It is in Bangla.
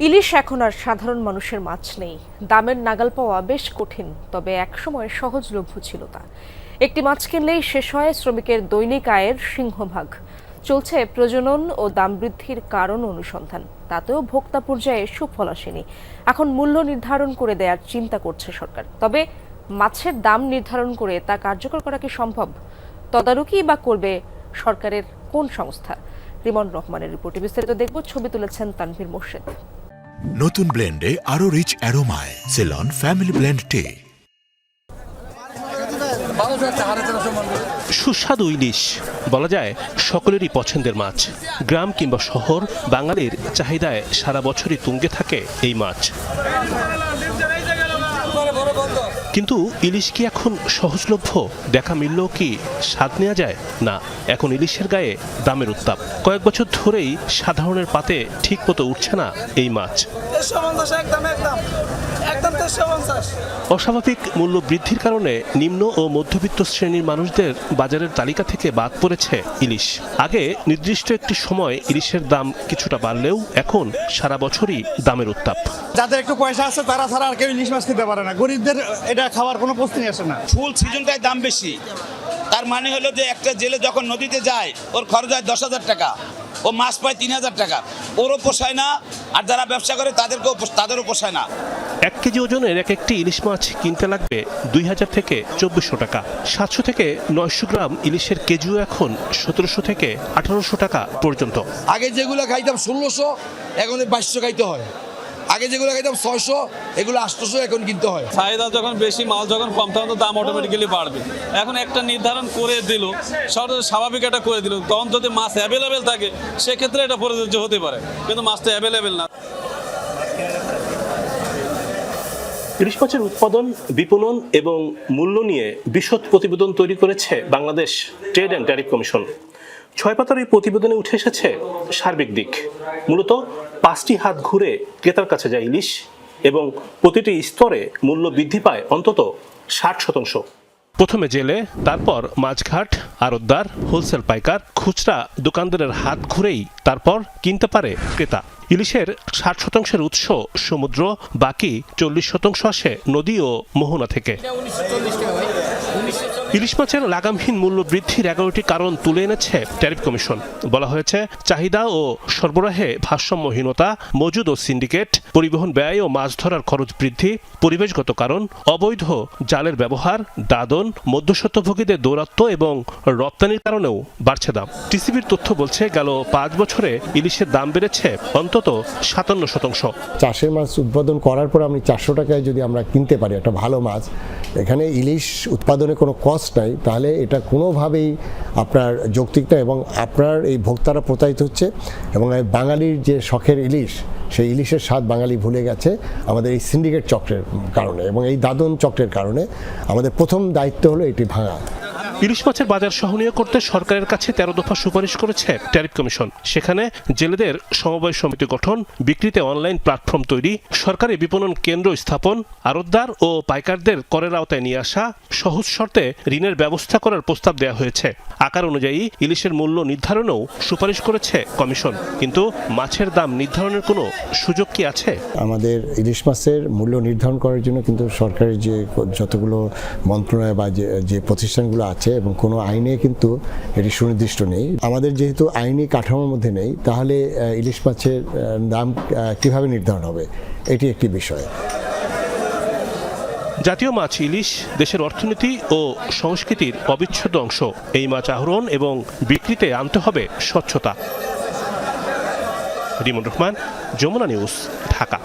ইলিশ এখন আর সাধারণ মানুষের মাছ নেই। দামের নাগাল পাওয়া বেশ কঠিন, তবে একসময় সহজলভ্য ছিল তা। একটি মাছ কিনলেই শেষ হয় শ্রমিকের দৈনিক আয়ের সিংহভাগ। চলছে প্রজনন ও দাম বৃদ্ধির কারণ অনুসন্ধান। তাতেও ভোক্তা পর্যায়ে সুফল আসেনি। এখন মূল্য নির্ধারণ করে দেওয়ার চিন্তা করছে সরকার। তবে মাছের দাম নির্ধারণ করে তা কার্যকর করা কি সম্ভব? তদারকি বা করবে সরকারের কোন সংস্থা? রিমন রহমানের রিপোর্টে বিস্তারিত দেখব, ছবি তুলেছেন তানভীর মোর্শেদ। নতুন ব্লেন্ডে আরও রিচ অ্যারোমায় সেলন ফ্যামিলি ব্লেন্ড টে সুস্বাদু ইলিশ, বলা যায় সকলেরই পছন্দের মাছ। গ্রাম কিংবা শহর, বাঙালির চাহিদায় সারা বছরই তুঙ্গে থাকে এই মাছ। কিন্তু ইলিশ কি এখন সহজলভ্য? দেখা মিললেও কি স্বাদ নেওয়া যায়? না, এখন ইলিশের গায়ে দামের উত্তাপ। কয়েক বছর ধরেই সাধারণের পাতে ঠিক মতো উঠছে না এই মাছ। অস্বাভাবিক মূল্য বৃদ্ধির কারণে নিম্ন ও মধ্যবিত্ত শ্রেণির মানুষদের বাজারের তালিকা থেকে বাদ পড়েছে ইলিশ। আগে নির্দিষ্ট একটি সময় ইলিশের দাম কিছুটা বাড়লেও এখন সারা বছরই দামের উত্তাপ। যাদের একটু পয়সা আছে তারা ছাড়া আর কেউ ইলিশ মাছ খেতে পারে না। গরিবদের এটা খাওয়ার কোনো প্রশ্নই আসে না। ফুল সিজনটায় দাম বেশি। তার মানে হলো যে একটা জেলে যখন নদীতে যায় ওর খরচ হয় দশ হাজার টাকা। ও মাছ পায় তিন হাজার টাকা। ওরও পোষায় না আর যারা ব্যবসা করে তাদেরকেও তাদেরও পোষায় না। এক কেজি ওজনের এক একটি ইলিশ মাছ কিনতে লাগবে দুই হাজার থেকে চব্বিশশো টাকা। সাতশো থেকে নয়শো গ্রাম ইলিশের কেজিও এখন সতেরোশো থেকে আঠারোশো টাকা পর্যন্ত। আগে যেগুলো খাইতাম ষোলোশো এখন বাইশশো খাইতে হয়। আগে যেগুলো খাইতাম ছয়শো এগুলো আটশোশো এখন কিনতে হয়। চাহিদা যখন বেশি মাল যখন কম তখন তো দাম অটোমেটিক্যালি বাড়বে। এখন একটা নির্ধারণ করে দিল সরকার স্বাভাবিক একটা করে দিল তখন যদি মাছ অ্যাভেলেবেল থাকে সেক্ষেত্রে এটা প্রযোজ্য হতে পারে। কিন্তু মাছ তো অ্যাভেলেবেল না। ইলিশ মাছের উৎপাদন বিপণন এবং মূল্য নিয়ে বিশদ প্রতিবেদন তৈরি করেছে Bangladesh trade and tariff commission. ছয় পাতার এই প্রতিবেদনে উঠে এসেছে সার্বিক দিক। মূলত পাঁচটি হাত ঘুরে ক্রেতার কাছে যায় ইলিশ এবং প্রতিটি স্তরে মূল্য বৃদ্ধি পায় অন্তত ষাট শতাংশ। প্রথমে জেলে, তারপর মাছঘাট, আড়তদার, হোলসেল পাইকার, খুচরা দোকানদারের হাত ঘুরেই তারপর কিনতে পারে ক্রেতা। ইলিশের ষাট শতাংশের উৎস সমুদ্র, বাকি চল্লিশ শতাংশ আসে নদী ও মোহনা থেকে। ইলিশ মাছের লাগামহীন মূল্য বৃদ্ধির এগারোটি কারণ তুলে এনেছে ট্যারিফ কমিশন। বলা হয়েছে, চাহিদা ও সরবরাহে ভারসাম্যহীনতা, মজুদ ও সিন্ডিকেট, পরিবহন ব্যয় ও মাছ ধরার খরচ বৃদ্ধি, পরিবেশগত কারণ, অবৈধ জালের ব্যবহার, দাদন, মধ্যস্বত্বভোগীদের দৌরাত্ম্য এবং রপ্তানির কারণেও বাড়ছে দাম। টিসিবির তথ্য বলছে, গেল পাঁচ বছরে ইলিশের দাম বেড়েছে অন্তত সাতান্ন শতাংশ। চাষের মাছ উৎপাদন করার পর আমি চারশো টাকায় যদি আমরা কিনতে পারি একটা ভালো মাছ, এখানে ইলিশ উৎপাদনে কোনো কস্ট নাই, তাহলে এটা কোনোভাবেই আপনার যৌক্তিক নয় এবং আপনার এই ভোক্তারা প্রতারিত হচ্ছে এবং বাঙালির যে শখের ইলিশ, সেই ইলিশের স্বাদ বাঙালি ভুলে গেছে আমাদের এই সিন্ডিকেট চক্রের কারণে এবং এই দাদন চক্রের কারণে আমাদের প্রথম দায়িত্ব হলো এটি ভাঙা। ইলিশ মাছের বাজার সহনীয় করতে সরকারের কাছে তেরো দফা সুপারিশ করেছে ট্যারিফ কমিশন। সেখানে জেলেদের সমবায় সমিতি গঠন, বিক্রিতে অনলাইন প্ল্যাটফর্ম তৈরি, সরকারি বিপণন কেন্দ্র স্থাপন, আড়তদার ও পাইকারদের করের আওতায় নিয়ে আসা, সহজ শর্তে ঋণের ব্যবস্থা করার প্রস্তাব দেওয়া হয়েছে। আকার অনুযায়ী ইলিশের মূল্য নির্ধারণেও সুপারিশ করেছে কমিশন। কিন্তু মাছের দাম নির্ধারণের কোনো সুযোগ কি আছে? আমাদের ইলিশ মাছের মূল্য নির্ধারণ করার জন্য কিন্তু সরকারের যে যতগুলো মন্ত্রণালয় বা যে প্রতিষ্ঠানগুলো আছে এবং কোনো আইনে কিন্তু এটি সুনির্দিষ্ট নেই। আমাদের যেহেতু আইনি কাঠামোর মধ্যে নেই, তাহলে ইলিশ মাছের দাম কীভাবে নির্ধারণ হবে? এটি একটি বিষয়। জাতীয় মাছ ইলিশ দেশের অর্থনীতি ও সংস্কৃতির অবিচ্ছেদ্য অংশ। এই মাছ আহরণ এবং বিক্রিতে আনতে হবে স্বচ্ছতা। রিমন রহমান, যমুনা নিউজ, ঢাকা।